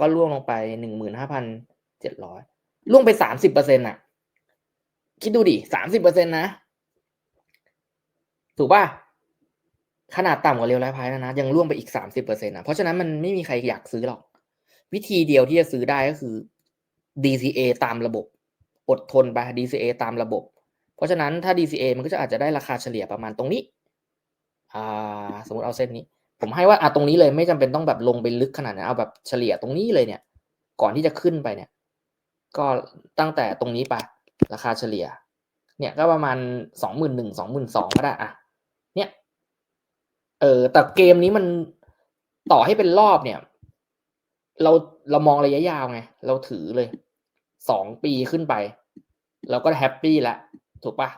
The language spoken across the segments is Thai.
ก็ร่วงลงไปหนึ่งหมื่นห้าพันเจ็ดร้อยร่วงไปสามสิบเปอร์เซ็นต์อะ คิดดูดิสามสิบเปอร์เซ็นต์นะ ถูกป่ะ ขนาดต่ำกว่าเรียวไลฟ์ไพนะนะ ยังร่วงไปอีกสามสิบเปอร์เซ็นต์อะ เพราะฉะนั้นมันไม่มีใครอยากซื้อหรอก วิธีเดียวที่จะซื้อได้ก็คือ DCA ตามระบบ อดทนไป DCA ตามระบบ เพราะฉะนั้นถ้า DCA มันก็จะอาจจะได้ราคาเฉลี่ยประมาณตรงนี้ อ่า สมมติเอาเส้นนี้ ผมให้ว่าอะตรงนี้เลยไม่จำเป็นต้องแบบลงไปลึกขนาดนั้นเอาแบบเฉลี่ยตรงนี้เลยเนี่ย ก่อนที่จะขึ้นไปเนี่ย ก็ตั้งแต่ตรงนี้ไปราคาเฉลี่ย เนี่ยก็ประมาณสองหมื่นหนึ่งสองหมื่นสองก็ได้อะเนี่ยเออแต่เกมนี้มันต่อให้เป็นรอบเนี่ย เราเรามองระยะยาวไง เราถือเลยสองปีขึ้นไป เราก็แฮปปี้ละถูกปะ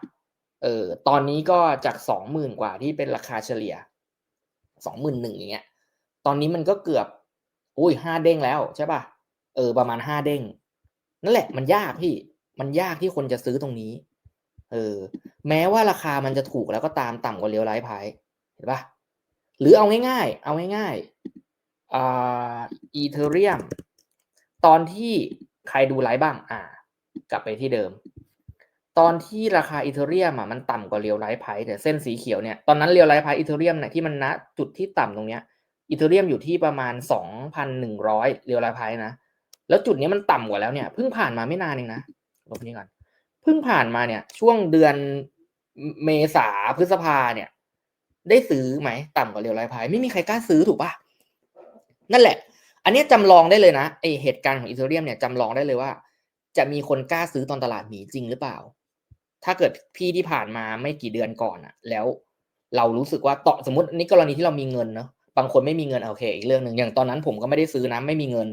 เออตอนนี้ก็จากสองหมื่นกว่าที่เป็นราคาเฉลี่ย สองหมื่นหนึ่งอย่างเงี้ย ตอนนี้มันก็เกือบ อุ้ยห้าเด้งแล้วใช่ปะเออ ประมาณห้าเด้ง นั่นแหละมันยากพี่ มันยากที่คนจะซื้อตรงนี้ เออ แม้ว่าราคามันจะถูกแล้วก็ตามต่ำกว่าเรียวไลฟ์ไพเห็นปะหรือเอาง่ายๆ เอาง่ายๆอ่าอีเทเรียมตอนที่ใครดูไลฟ์บ้าง อ่า กลับไปที่เดิม ตอนที่ราคาอีเทเรียมอะมันต่ำกว่าเรียวไลฟ์ไพแต่เส้นสีเขียวเนี่ยตอนนั้นเรียวไลฟ์ไพอีเทเรียมเนี่ยที่มันณจุดที่ต่ำตรงเนี้ยอีเทเรียมอยู่ที่ประมาณสองพันหนึ่งร้อยเรียวไลฟ์ไพนะแล้วจุดนี้มันต่ำกว่าแล้วเนี่ยเพิ่งผ่านมาไม่นานเองนะลบนี้ก่อนเพิ่งผ่านมาเนี่ย ช่วงเดือนเมษาพฤษภาเนี่ย ได้ซื้อไหมต่ำกว่าเรียวไลฟ์ไพไม่มีใครกล้าซื้อถูกปะนั่นแหละ อันนี้จำลองได้เลยนะไอเหตุการณ์ของอีเทเรียมเนี่ยจำลองได้เลยว่า จะมีคนกล้าซื้อตอนตลาดหมีจริงหรือเปล่า ถ้าเกิดพี่ที่ผ่านมาไม่กี่เดือนก่อนอะแล้วเรารู้สึกว่าต่อสมมตินี่กรณีที่เรามีเงินเนาะบางคนไม่มีเงินโอเคอีกเรื่องหนึ่งอย่างตอนนั้นผมก็ไม่ได้ซื้อนะไม่มีเงิน